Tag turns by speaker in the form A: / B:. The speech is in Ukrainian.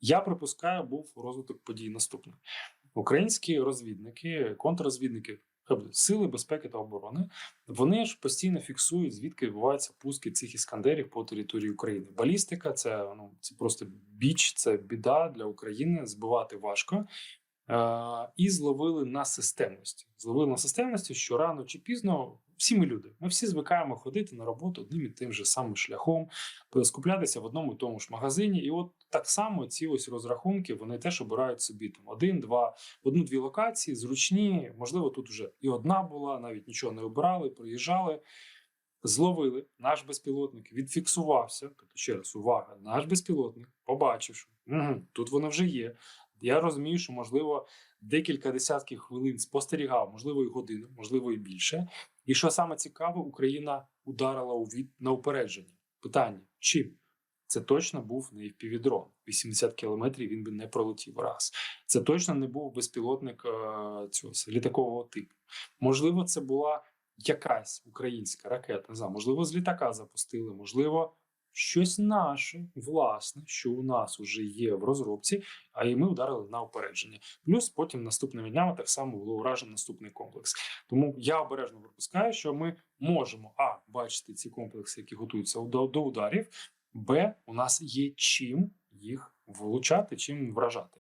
A: Я припускаю, був розвиток подій наступний: українські розвідники, контррозвідники. Сили безпеки та оборони вони ж постійно фіксують, звідки відбуваються пуски цих іскандерів по території України. Балістика це ну це просто біч, це біда для України. Збивати важко. Е, і зловили на системності. Зловили на системності, що рано чи пізно всі ми люди. Ми всі звикаємо ходити на роботу одним і тим же самим шляхом, скуплятися в одному і тому ж магазині. І от так само ці ось розрахунки вони теж обирають собі там один, два, одну-дві локації, зручні. Можливо, тут вже і одна була, навіть нічого не обирали, приїжджали. Зловили наш безпілотник, відфіксувався. Тобто, ще раз, увага, наш безпілотник побачив, що угу, тут воно вже є. Я розумію, що можливо декілька десятків хвилин спостерігав, можливо, і годину, можливо, і більше. І що саме цікаве, Україна ударила у від на упередження. Питання: чим? Це точно був не FPV-дрон. 80 кілометрів він би не пролетів раз. Це точно не був безпілотник е, цього літакового типу. Можливо, це була якась українська ракета. Не знаю, можливо, з літака запустили, можливо, щось наше, власне, що у нас вже є в розробці, а і ми вдарили на опередження. Плюс потім наступними днями так само було уражено наступний комплекс. Тому я обережно припускаю, що ми можемо а бачити ці комплекси, які готуються до, до ударів. Б, у нас є чим їх влучати, чим вражати.